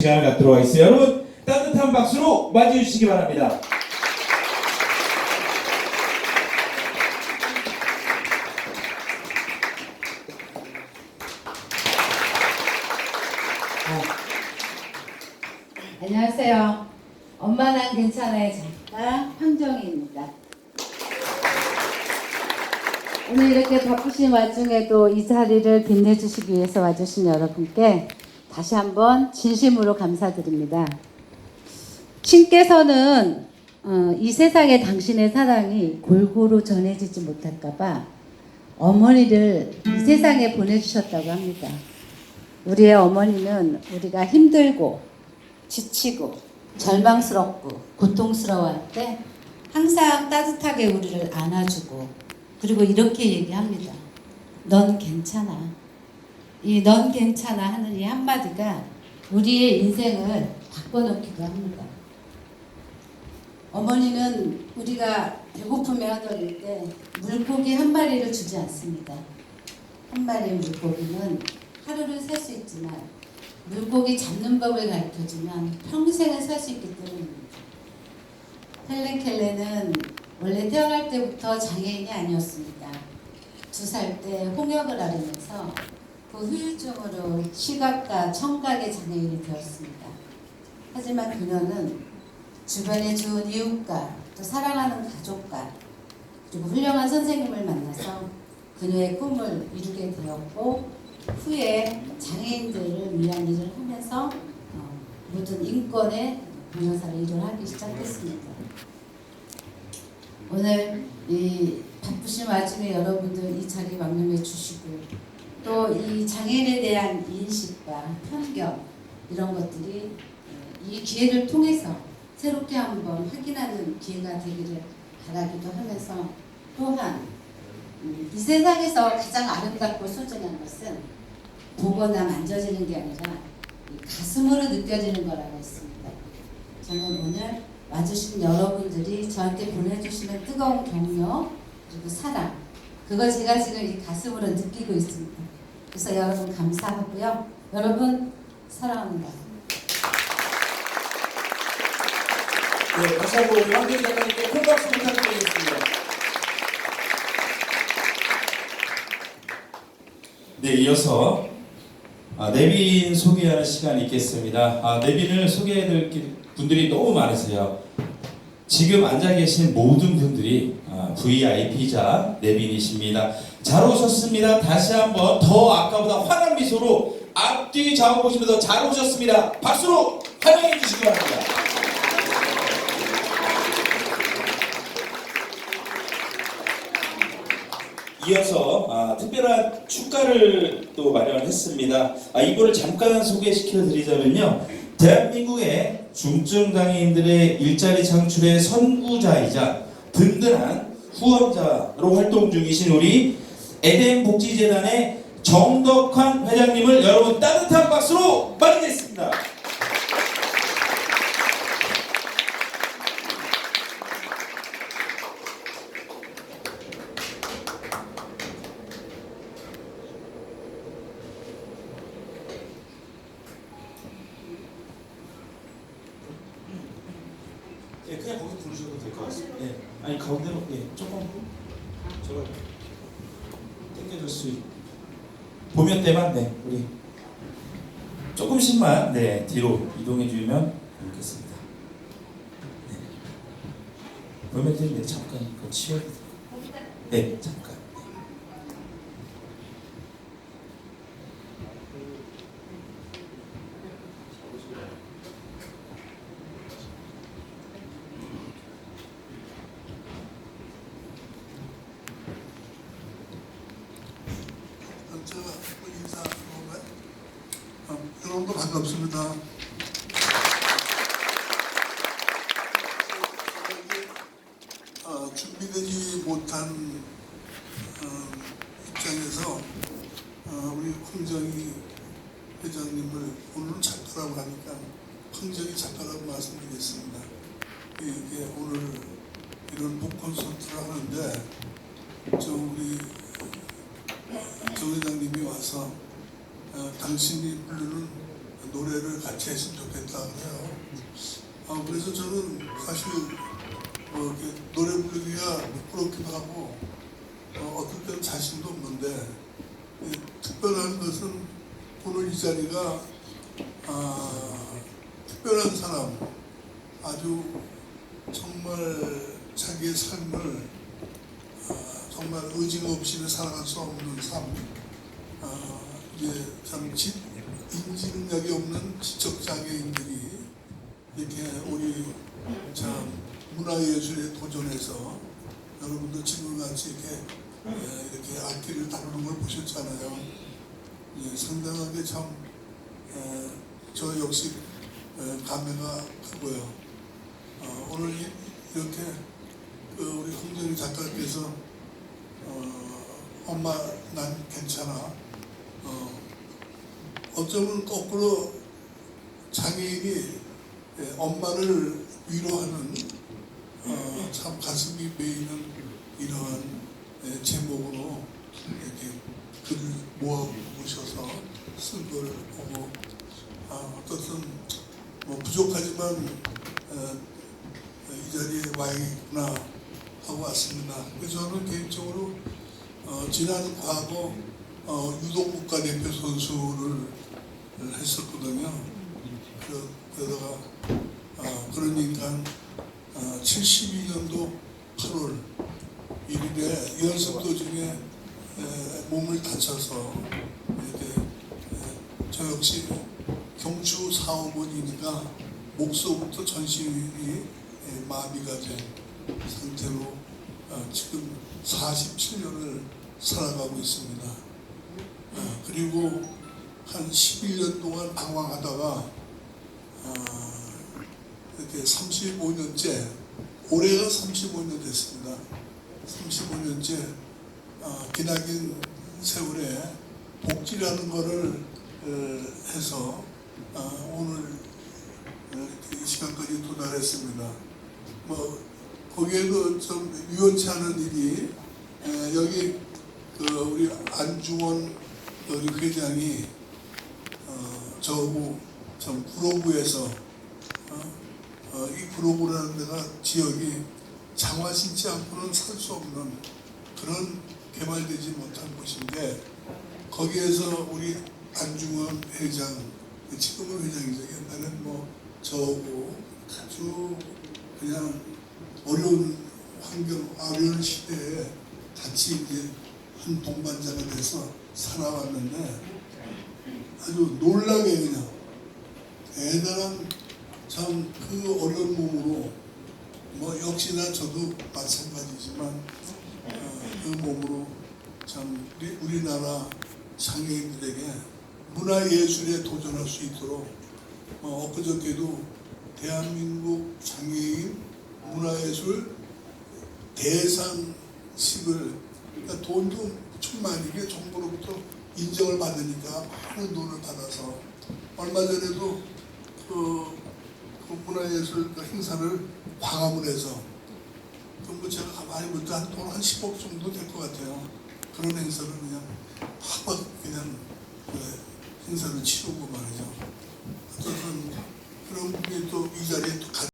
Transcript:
시간을 갖도록 하겠습니다. 여러분 따뜻한 박수로 맞이해 주시기 바랍니다. 안녕하세요. 엄마 난 괜찮아요 작가 황정희입니다. 오늘 이렇게 바쁘신 와중에도 이 자리를 빛내주시기 위해서 와주신 여러분께 다시 한번 진심으로 감사드립니다. 신께서는 어, 이 세상에 당신의 사랑이 골고루 전해지지 못할까봐 어머니를 이 세상에 보내주셨다고 합니다. 우리의 어머니는 우리가 힘들고 지치고 절망스럽고 고통스러워할 때 항상 따뜻하게 우리를 안아주고 그리고 이렇게 얘기합니다. 넌 괜찮아. 이 넌 괜찮아 하는 이 한마디가 우리의 인생을 바꿔놓기도 합니다. 어머니는 우리가 배고픔에 허덕일 때 물고기 한 마리를 주지 않습니다. 한 마리의 물고기는 하루를 살 수 있지만 물고기 잡는 법을 가르쳐주면 평생을 살 수 있기 때문입니다. 헬렌 켈레는 원래 태어날 때부터 장애인이 아니었습니다. 두 살 때 홍역을 앓으면서 그 후유증으로 시각과 청각의 장애인이 되었습니다. 하지만 그녀는 주변에 좋은 이웃과 또 사랑하는 가족과 그리고 훌륭한 선생님을 만나서 그녀의 꿈을 이루게 되었고 후에 장애인들을 위한 일을 하면서 어, 모든 인권의 변호사를 일을 하기 시작했습니다. 오늘 이 바쁘신 와중에 여러분들 이 자리 왕림해 주시고 또 이 장애인에 대한 인식과 편견 이런 것들이 어, 이 기회를 통해서 새롭게 한번 확인하는 기회가 되기를 바라기도 하면서 또한 음, 이 세상에서 가장 아름답고 소중한 것은 보거나 만져지는 게 아니라 이 가슴으로 느껴지는 거라고 했습니다. 저는 오늘 와주신 여러분들이 저한테 보내주시는 뜨거운 격려 그리고 사랑 그걸 제가 지금 이 가슴으로 느끼고 있습니다. 그래서 여러분 감사하고요. 여러분 사랑합니다. 네, 다시 한번 우리 황진 작가님께 큰 박수 부탁드리겠습니다. 네, 이어서 아, 내빈 소개하는 시간이 있겠습니다. 아, 내빈을 소개해드릴 분들이 너무 많으세요. 지금 앉아 계신 모든 분들이 아, VIP자 내빈이십니다. 잘 오셨습니다. 다시 한번 더 아까보다 환한 미소로 앞뒤 좌우 보시면서 잘 오셨습니다. 박수로 환영해 주시기 바랍니다. 이어서 아, 특별한 축가를 또 마련을 했습니다. 아, 이거를 잠깐 소개시켜 드리자면요. 대한민국의 중증 장애인들의 일자리 창출의 선구자이자 든든한 후원자로 활동 중이신 우리 에덴 복지재단의 정덕환 회장님을 여러분 따뜻한 박수로 맞이했습니다. 그냥 거기 부르셔도 될 것 같습니다. 예, 아니 가운데로 예, 조금 저거 당겨줄 수 있. 보면 때만 네, 우리 조금씩만 네 뒤로 이동해 주면 좋겠습니다. 네. 보면 때네 잠깐 이거 치워야 돼. 네, 잠깐. 제가 인사 한번 어, 여러분도 반갑습니다. 어, 준비되지 못한 어, 입장에서 어, 우리 홍정희 회장님을 오늘은 작가라고 하니까 홍정희 작가라고 말씀드리겠습니다. 이게 오늘 이런 북 콘서트를 하는데 저 우리 정 회장님이 와서 어, 당신이 부르는 노래를 같이 했으면 좋겠다 그래요. 아, 그래서 저는 사실 뭐 이렇게 노래 부르기가 부끄럽기도 하고 어, 어떨 때는 자신도 없는데 이 특별한 것은 오늘 이 자리가 아, 특별한 사람 아주 정말 자기의 삶을 아, 정말 의지가 없이는 살아갈 수 없는 삶 아, 이제 참 지, 인지 능력이 없는 지적 장애인들이 이렇게 우리 참 문화예술에 도전해서 여러분도 지금같이 이렇게 예, 이렇게 악기를 다루는 걸 보셨잖아요. 예, 상당하게 참, 예, 저 역시 예, 감회가 크고요. 어, 오늘 이- 이렇게 그 우리 홍정희 작가께서 어, 엄마 난 괜찮아. 어, 어쩌면 거꾸로 장애인이 예, 엄마를 위로하는 어, 참 가슴이 메이는 이러한 예, 제목으로 이렇게 글을 모아보셔서 쓴 걸 보고 아, 어떻든 뭐 부족하지만 어, 이 자리에 와 있구나 하고 왔습니다. 그래서 저는 개인적으로 어, 지난 과거 어, 유독 국가대표 선수를 했었거든요. 그, 그러다가 어, 그러니까 어, 72년도 8월 1일에 연습 도중에 에, 몸을 다쳐서 이렇게 에, 저 역시 경추 사호번이니까 목소부터 전신이 에, 마비가 된 상태로 어, 지금 47년을 살아가고 있습니다. 어, 그리고 한 11년 동안 방황하다가 어, 이렇게 35년째 올해가 35년 됐습니다. 35년째 어, 기나긴 세월에 복지라는 거를 어, 해서 어, 오늘 어, 이 시간까지 도달했습니다. 뭐 거기에도 좀 유연치 않은 일이 에, 여기 그 우리 안중원 우리 회장이 어, 저하고 좀 구로구에서 어, 어, 이 구로구라는 데가 지역이 장화 신지 않고는 살 수 없는 그런 개발되지 못한 곳인데 거기에서 우리 안중원 회장 지금은 회장이죠. 옛날엔 뭐 저하고 아주 그냥 어려운 환경 어려운 시대에 같이 이제 한 동반자가 돼서 살아왔는데 아주 놀라게 그냥. 대단한 참 그 어려운 몸으로 뭐 역시나 저도 마찬가지지만 어, 그 몸으로 참 우리, 우리나라 장애인들에게 문화예술에 도전할 수 있도록 어, 엊그저께도 대한민국 장애인 문화예술 대상식을 그러니까 돈도 천만이게 정부로부터 인정을 받으니까 많은 돈을 받아서 얼마 전에도 그, 그 문화예술 그 행사를 광화문에서 그럼 뭐 제가 가만히 볼때 한돈한 10억 정도 될 것 같아요. 그런 행사를 그냥 팍팍 그냥 그 행사를 치르고 말이죠. 그런 분이 또 이 자리에 또 가.